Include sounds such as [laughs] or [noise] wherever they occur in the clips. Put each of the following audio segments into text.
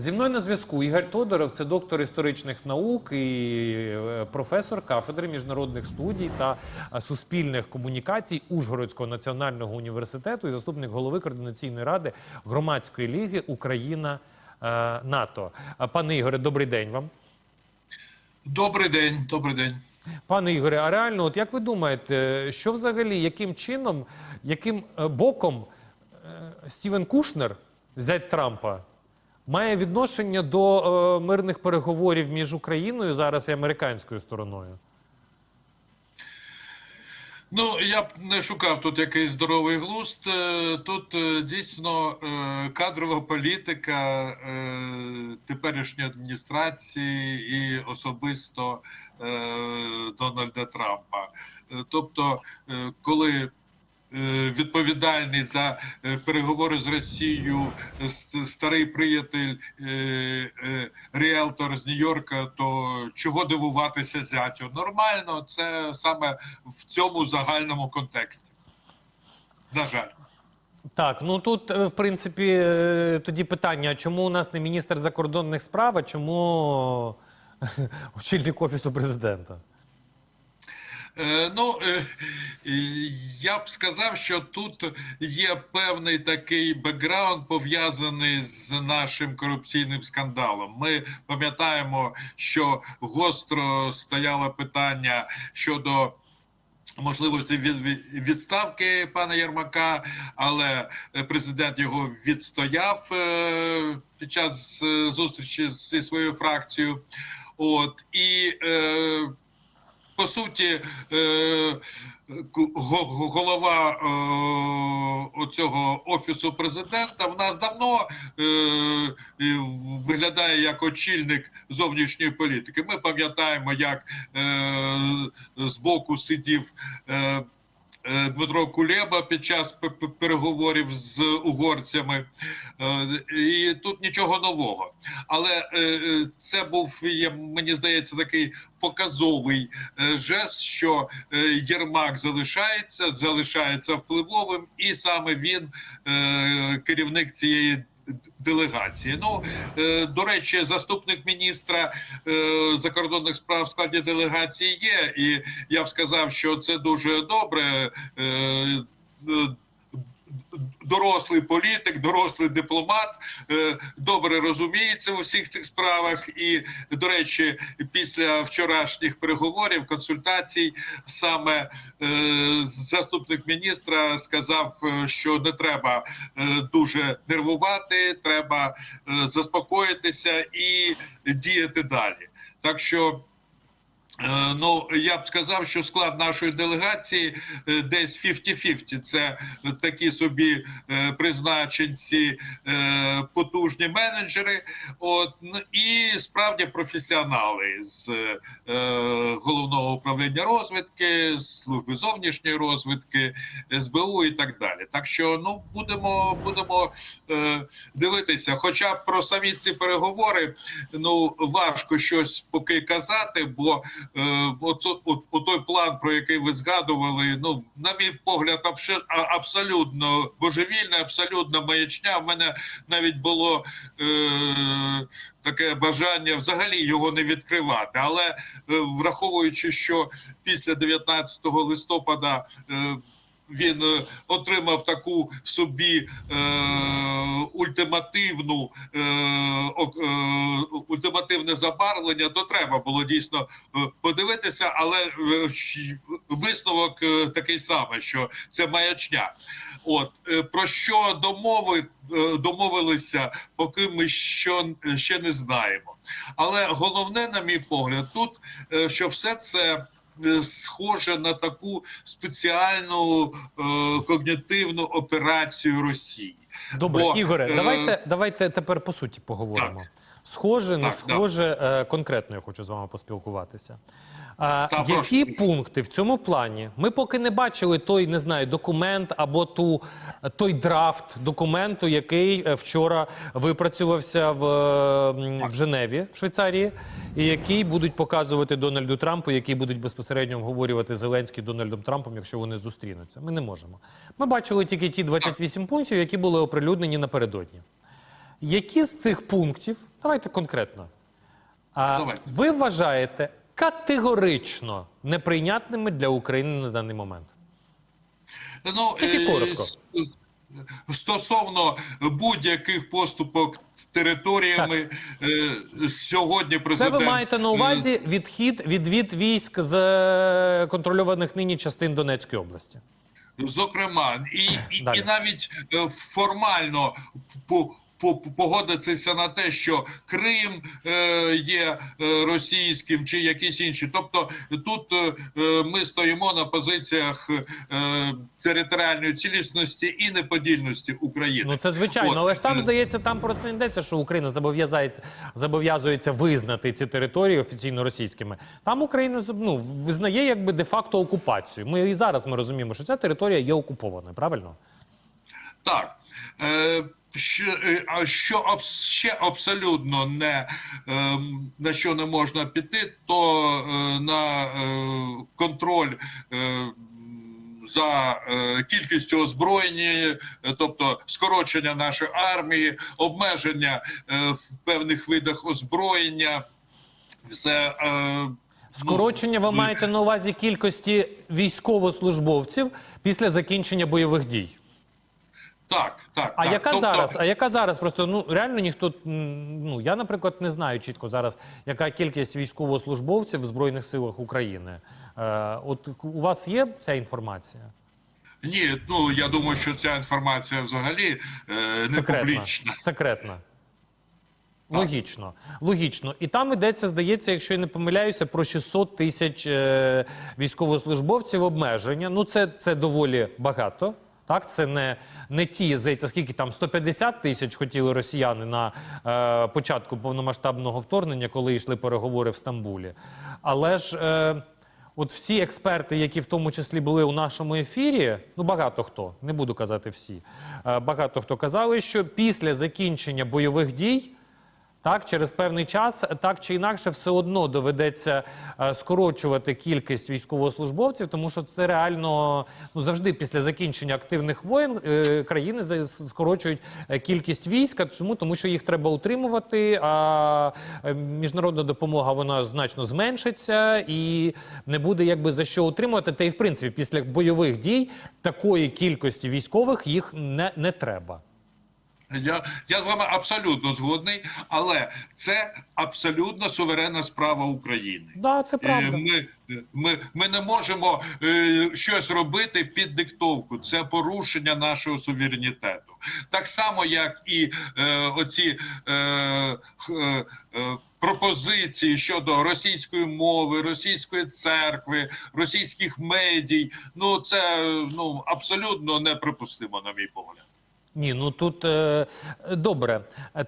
Зі мною на зв'язку Ігор Тодоров, це доктор історичних наук і е, професор кафедри міжнародних студій та е, суспільних комунікацій Ужгородського національного університету і заступник голови координаційної ради громадської ліги Україна е, НАТО. Пане Ігоре, добрий день вам. Добрий день, добрий день. Пане Ігоре, а реально, от як ви думаєте, що взагалі, яким чином, яким боком Стівен Кушнер, зять Трампа, має відношення до е, мирних переговорів між Україною зараз і американською стороною? Ну я б не шукав тут якийсь здоровий глузд. Е, Тут е, дійсно е, кадрова політика теперішньої адміністрації і особисто Дональда Трампа. Тобто, коли відповідальний за е, переговори з Росією е, старий приятель е, е, ріелтор з Нью-Йорка, то чого дивуватися зятю? Нормально, це саме в цьому загальному контексті. На жаль. Так, ну тут, е, в принципі, е, тоді питання: чому у нас не міністр закордонних справ, а чому [laughs] очільник офісу президента? Е, Ну е, я б сказав, що тут є певний такий бекграунд пов'язаний з нашим корупційним скандалом. Ми пам'ятаємо, що гостро стояло питання щодо. Можливості від- від- відставки пана Єрмака, але президент його відстояв е, під час зустрічі зі своєю фракцією. От і по суті, е, голова цього оцього офісу президента в нас давно е, виглядає як очільник зовнішньої політики. Ми пам'ятаємо, як з збоку сидів. Е, Дмитро Кулеба під час переговорів з угорцями, Е, і тут нічого нового. Але е, це був мені здається, такий показовий жест, що Єрмак залишається, залишається впливовим, і саме він керівник цієї. Делегації. Ну е, до речі, заступник міністра е, закордонних справ в складі делегації є, і я б сказав, що це дуже добре. Дорослий політик, дорослий дипломат е, добре розуміється у всіх цих справах. І, до речі, після вчорашніх переговорів, консультацій, саме е, заступник міністра сказав, е, що не треба дуже нервувати, треба заспокоїтися і діяти далі. Так що. Е, Ну, я б сказав, що склад нашої делегації е, десь 50-50. Це такі собі е, призначенці, потужні менеджери, от ну, і справді професіонали з головного управління розвідки, з служби зовнішньої розвідки, СБУ і так далі. Так що ну будемо, будемо дивитися. Хоча про самі ці переговори ну важко щось поки казати, бо е, от той план, про який ви згадували, ну на мій погляд, абсолютно божевільна, абсолютно маячня. В мене навіть було е, таке бажання взагалі його не відкривати. Але е, враховуючи, що після 19 листопада. Е, він е, отримав таку собі е, ультимативну е, е, ультимативне забарвлення, то треба було дійсно е, подивитися, але е, висновок такий самий, що це маячня. От про що домови домовилися, поки ми що ще не знаємо. Але головне, на мій погляд, тут що все це е, схоже на таку спеціальну е, когнітивну операцію Росії. Добре, Бо, Ігоре, е, давайте, давайте тепер по суті поговоримо. Схоже, не Так, схоже, е, конкретно я хочу з вами поспілкуватися. А, Та, які прошу, пункти в цьому плані? Ми поки не бачили той, не знаю, документ або ту, той драфт документу, який е, вчора випрацювався в, в Женеві, в Швейцарії, і який будуть показувати Дональду Трампу, який будуть безпосередньо обговорювати Зеленський Дональдом Трампом, якщо вони зустрінуться. Ми не можемо. Ми бачили тільки ті 28 пунктів, які були оприлюднені напередодні. Які з цих пунктів, давайте конкретно, а, ви вважаєте категорично неприйнятними для України на даний момент? Ну, Тільки е, коротко. Стосовно будь-яких поступок територіями, е, сьогодні Це ви маєте на е, увазі відхід, відвід військ з е, контрольованих нині частин Донецької області. Зокрема, і, і, і навіть е, формально по, погодитися на те, що Крим е, є е, російським чи якісь інші. Тобто тут е, ми стоїмо на позиціях територіальної цілісності і неподільності України. Ну це звичайно, От, але ж там здається, там про це не йдеться, що Україна зобов'язається зобов'язується визнати ці території офіційно російськими. Там Україна ну, визнає якби де-факто окупацію. Ми і зараз ми розуміємо, що ця територія є окупованою, правильно? Так. Е, що, е, що ще абсолютно не ем, на що не можна піти, то е, на контроль. За кількістю озброєння, тобто скорочення нашої армії, обмеження в певних видах озброєння, це е, Скорочення ви ну, маєте на увазі кількості військовослужбовців після закінчення бойових дій. Так, так. А так. яка Тобто- зараз? А яка зараз? Просто ну реально ніхто ну я, наприклад, не знаю чітко зараз, яка кількість військовослужбовців в збройних силах України. Е, от у вас є ця інформація? Ні, ну я думаю, що ця інформація взагалі е, не Секретна. публічна. Секретна. Логічно, логічно. І там йдеться, здається, якщо я не помиляюся, про 600 тисяч е, військовослужбовців обмеження. Ну, це, це доволі багато. Так, це не, не ті, здається, скільки там 150 тисяч хотіли росіяни на е, початку повномасштабного вторгнення, коли йшли переговори в Стамбулі. Але ж е, от всі експерти, які в тому числі були у нашому ефірі, ну багато хто, не буду казати всі, е, багато хто казали, що після закінчення бойових дій. Так, через певний час, так чи інакше, все одно доведеться е, скорочувати кількість військовослужбовців, тому що це реально ну завжди після закінчення активних воєн е, країни скорочують е, кількість війська, тому, тому що їх треба утримувати. А міжнародна допомога вона значно зменшиться і не буде якби за що утримувати. Та й в принципі після бойових дій такої кількості військових їх не, не треба. Я, я з вами абсолютно згодний, але це абсолютно суверенна справа України. Да, це Е, правда. Ми, ми, ми не можемо е, щось робити під диктовку. Це порушення нашого суверенітету. Так само, як і е, оці е, е, е, пропозиції щодо російської мови, російської церкви, російських медій. Ну це ну абсолютно неприпустимо, на мій погляд. Ні, ну тут е, добре.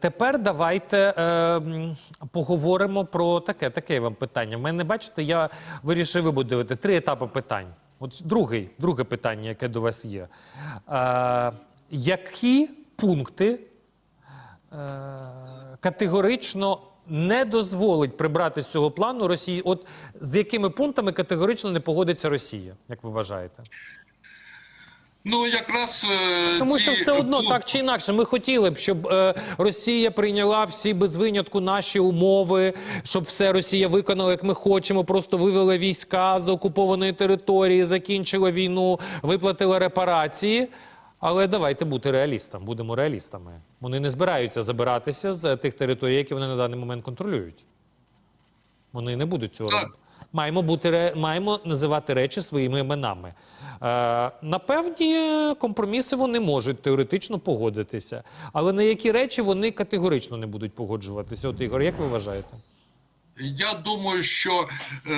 Тепер давайте е, поговоримо про таке. Таке вам питання. В мене, бачите, я вирішив вибудувати три етапи питань. От другий, друге питання, яке до вас є. Е, які пункти категорично не дозволить прибрати з цього плану Росії? От з якими пунктами категорично не погодиться Росія, як ви вважаєте? Ну якраз е, Тому ці що все одно так чи інакше, ми хотіли б, щоб е, Росія прийняла всі без винятку наші умови, щоб все Росія виконала, як ми хочемо, просто вивела війська з окупованої території, закінчила війну, виплатила репарації. Але давайте бути реалістами, будемо реалістами. Вони не збираються забиратися з тих територій, які вони на даний момент контролюють. Вони не будуть цього Так. робити. Маємо бути маємо називати речі своїми іменами. Е, на певні компроміси вони можуть теоретично погодитися, але на які речі вони категорично не будуть погоджуватися. От Ігор, як ви вважаєте? Я думаю, що е,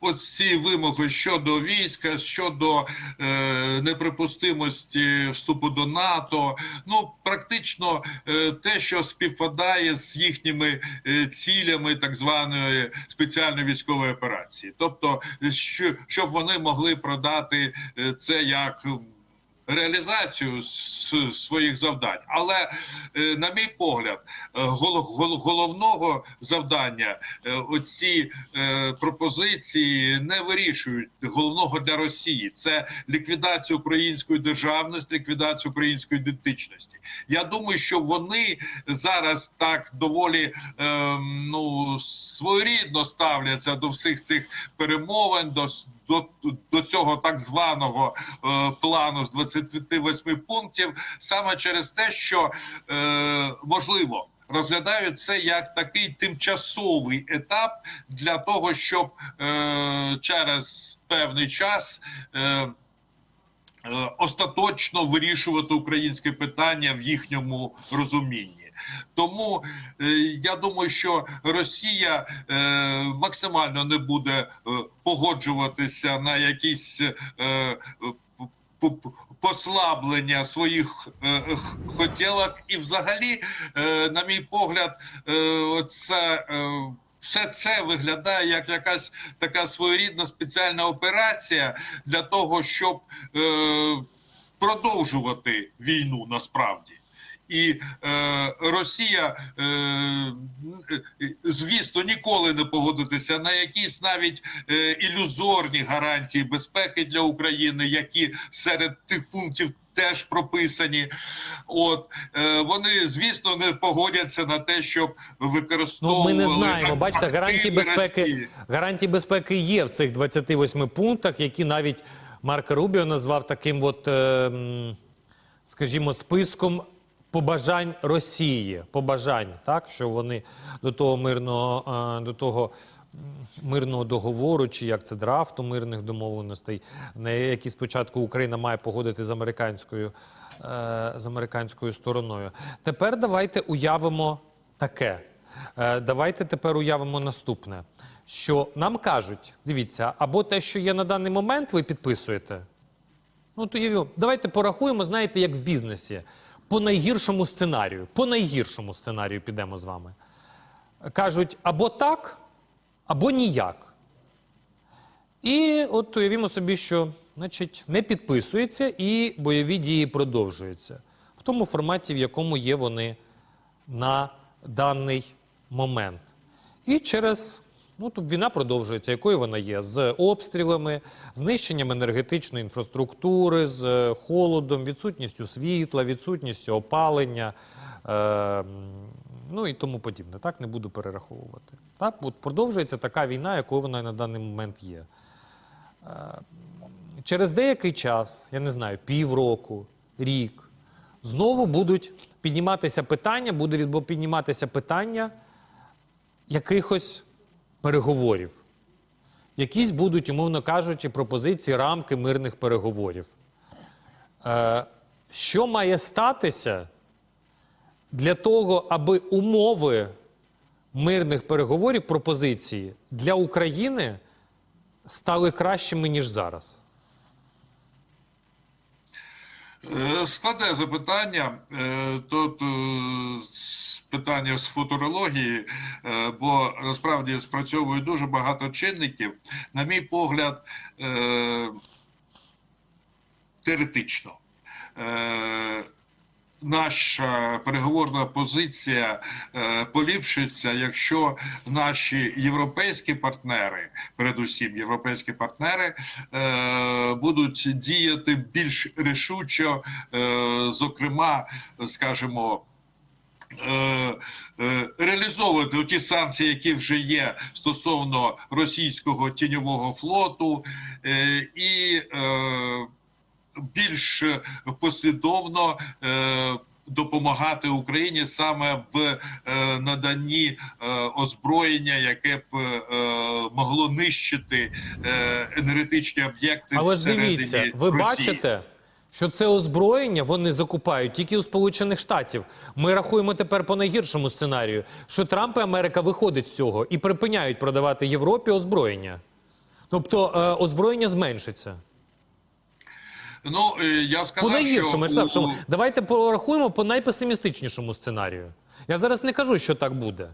оці вимоги щодо війська, щодо е, неприпустимості вступу до НАТО, ну практично е, те, що співпадає з їхніми е, цілями так званої спеціальної військової операції, тобто, що, щоб вони могли продати е, це як реалізацію своїх завдань. Але, е, на мій погляд, е, гол- гол- головного завдання е, оці пропозиції не вирішують головного для Росії. Це ліквідація української державності, ліквідація української ідентичності. Я думаю, що вони зараз так доволі е, ну своєрідно ставляться до всіх цих перемовин, до, до, до цього так званого е, плану з 28 пунктів, саме через те, що е, можливо. Розглядають це як такий тимчасовий етап для того, щоб е, через певний час е, е, остаточно вирішувати українське питання в їхньому розумінні. Тому е, я думаю, що Росія е, максимально не буде е, погоджуватися на якісь послаблення своїх е, хотілок, і взагалі, е, на мій погляд, е, це. е, все це виглядає як якась така своєрідна спеціальна операція для того, щоб е, продовжувати війну насправді. І е, Росія, е, звісно, ніколи не погодитися на якісь навіть е, ілюзорні гарантії безпеки для України, які серед тих пунктів теж прописані. От е, вони, звісно, не погодяться на те, щоб Ну, ми не знаємо. Бачите, гарантії безпеки, Росії. гарантії безпеки є в цих 28 пунктах, які навіть Марко Рубіо назвав таким, от, е, скажімо, списком побажань Росії. Побажань, так, що вони до того мирного, е, до того мирного договору, чи як це драфту мирних домовленостей, на які спочатку Україна має погодити з американською, е, з американською стороною. Тепер давайте уявимо таке. Е, Давайте тепер уявимо наступне: що нам кажуть: дивіться, або те, що є на даний момент, ви підписуєте. Ну, то давайте порахуємо, знаєте, як в бізнесі. По найгіршому сценарію. По найгіршому сценарію підемо з вами. Кажуть, або так, або ніяк. І от уявімо собі, що значить, не підписується і бойові дії продовжуються в тому форматі, в якому є вони на даний момент. І через ну, тут війна продовжується, якою вона є, з обстрілами, знищенням енергетичної інфраструктури, з е, холодом, відсутністю світла, відсутністю опалення. Е, Ну і тому подібне. Так не буду перераховувати. Так, от продовжується така війна, якою вона на даний момент є. Е, Через деякий час, я не знаю, півроку, рік, знову будуть підніматися питання, буде підніматися питання якихось переговорів. Якісь будуть, умовно кажучи, пропозиції рамки мирних переговорів. Е, що має статися для того, аби умови мирних переговорів, пропозиції для України стали кращими, ніж зараз? Е, Складне запитання. Е, Тут е, питання з футурології, бо насправді спрацьовує дуже багато чинників. На мій погляд, теоретично. Наша переговорна позиція е, поліпшиться, якщо наші європейські партнери, передусім європейські партнери, е, будуть діяти більш рішучо, е, зокрема, скажімо, е, реалізовувати ті санкції, які вже є стосовно російського тіньового флоту, і більш послідовно е, допомагати Україні саме в е, наданні е, озброєння, яке б е, могло нищити е, енергетичні об'єкти Але ж дивіться, ви Росії. бачите, що це озброєння вони закупають тільки у Сполучених Штатів. Ми рахуємо тепер по найгіршому сценарію, що Трамп і Америка виходять з цього і припиняють продавати Європі озброєння. Тобто е, озброєння зменшиться. Ну е, я По сказав, найгіршому, що я у- давайте порахуємо по найпесимістичнішому сценарію. Я зараз не кажу, що так буде.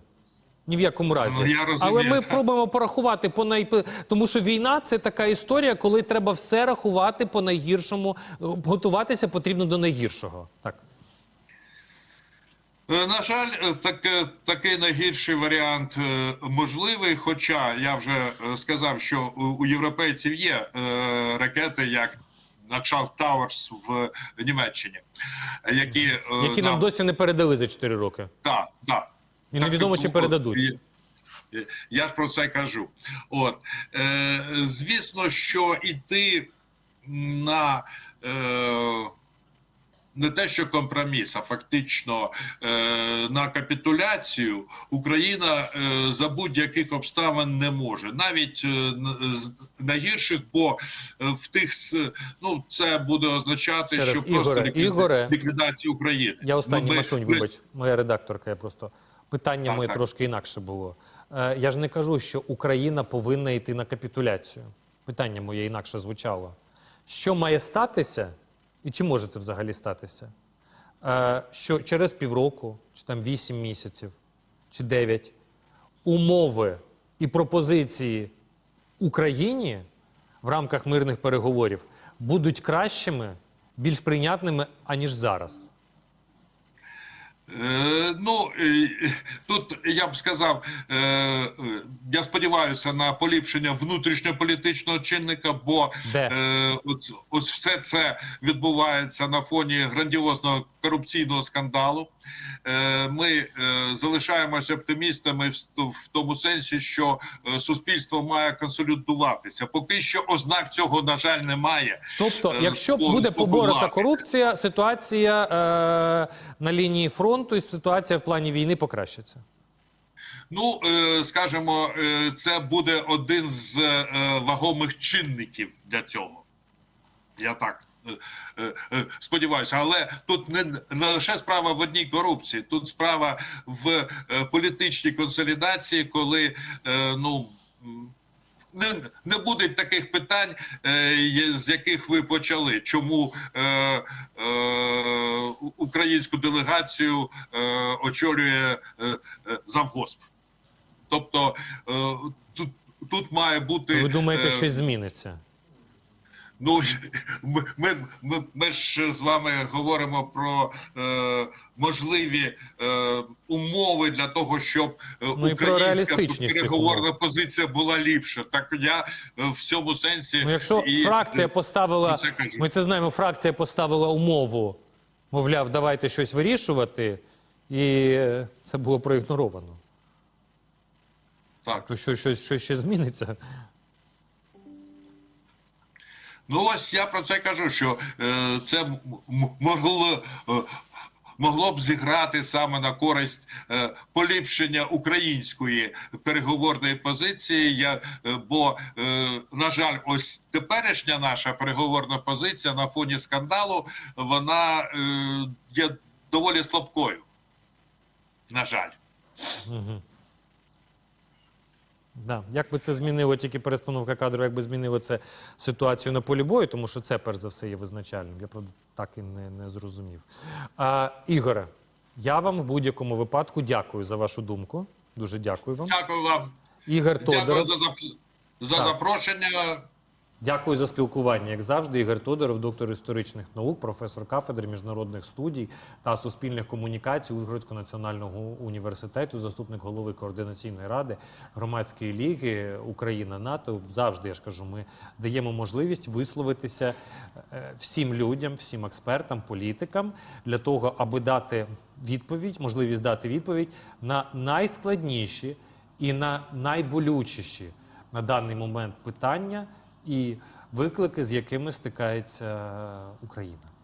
Ні в якому разі. Ну, я розумію, Але ми так. пробуємо порахувати по най... тому що війна це така історія, коли треба все рахувати по найгіршому, готуватися потрібно до найгіршого. Так. Е, На жаль, е, так, е, такий найгірший варіант е, можливий. Хоча я вже е, сказав, що у, європейців є е, ракети, як на кшталт Тауерс в Німеччині, які, е, Які нам досі не передали за 4 роки. Так, так. І невідомо, чи передадуть. Я ж про це кажу. От е, звісно, що іти на е, не те, що компроміс, а фактично е, на капітуляцію Україна е, за будь-яких обставин не може, навіть е, найгірших, бо е, в тих ну це буде означати, Ще раз, що просто Ігоре, ліквід- Ігоре. ліквідація України. Я останній Ну, ми- машунь, ми- вибач, моя редакторка. Я просто питання моє так. трошки інакше було. Е, я ж не кажу, що Україна повинна йти на капітуляцію. Питання моє інакше звучало. Що має статися, і чи може це взагалі статися? Е, що через півроку, чи там 8 місяців, чи 9, умови і пропозиції Україні в рамках мирних переговорів будуть кращими, більш прийнятними, аніж зараз. Е, Ну тут я б сказав, е, я сподіваюся на поліпшення внутрішньополітичного чинника, бо е, ось все це відбувається на фоні грандіозного корупційного скандалу. Е, Ми е, залишаємося оптимістами в тому сенсі, що е, суспільство має консолідуватися. Поки що ознак цього на жаль немає. Тобто, якщо буде поборота корупція, ситуація е, на лінії фронту і ситуація в плані війни покращиться. Ну, скажімо, це буде один з вагомих чинників для цього. Я так сподіваюся. Але тут не, не лише справа в одній корупції, тут справа в е, політичній консолідації, коли е, ну. Не, не буде таких питань, е, з яких ви почали. Чому е, е, українську делегацію е, очолює е, е, завгосп? Тобто е, тут, тут має бути. Ви думаєте, е, щось зміниться? Ну [laughs] ми, ми, ми, ми ж з вами говоримо про е, можливі е, умови для того, щоб е, Ну, українська переговорна позиція була ліпша. Так я е, в цьому сенсі Ну, якщо і- фракція поставила, це ми це знаємо, фракція поставила умову, мовляв, давайте щось вирішувати, і це було проігноровано. так. То що, щось, щось ще зміниться? Ну ось я про це кажу, що е, це могло. е, Могло б зіграти саме на користь е, поліпшення української переговорної позиції. Я, е, бо, е, на жаль, ось теперішня наша переговорна позиція на фоні скандалу, вона е, є доволі слабкою. На жаль. Да. Як би це змінило тільки перестановка кадру, як би змінило це ситуацію на полі бою, тому що це перш за все є визначальним. Я правда так і не, не зрозумів. А, Ігоре, я вам в будь-якому випадку дякую за вашу думку. Дуже дякую вам. Дякую вам. Ігор Дякую за, зап- за запрошення. Дякую за спілкування, як завжди. Ігор Тодоров, доктор історичних наук, професор кафедри міжнародних студій та суспільних комунікацій Ужгородського національного університету, заступник голови координаційної ради громадської ліги Україна НАТО. Завжди я ж кажу, ми даємо можливість висловитися е, всім людям, всім експертам, політикам для того, аби дати відповідь, можливість дати відповідь на найскладніші і на найболючіші на даний момент питання і виклики, з якими стикається Україна.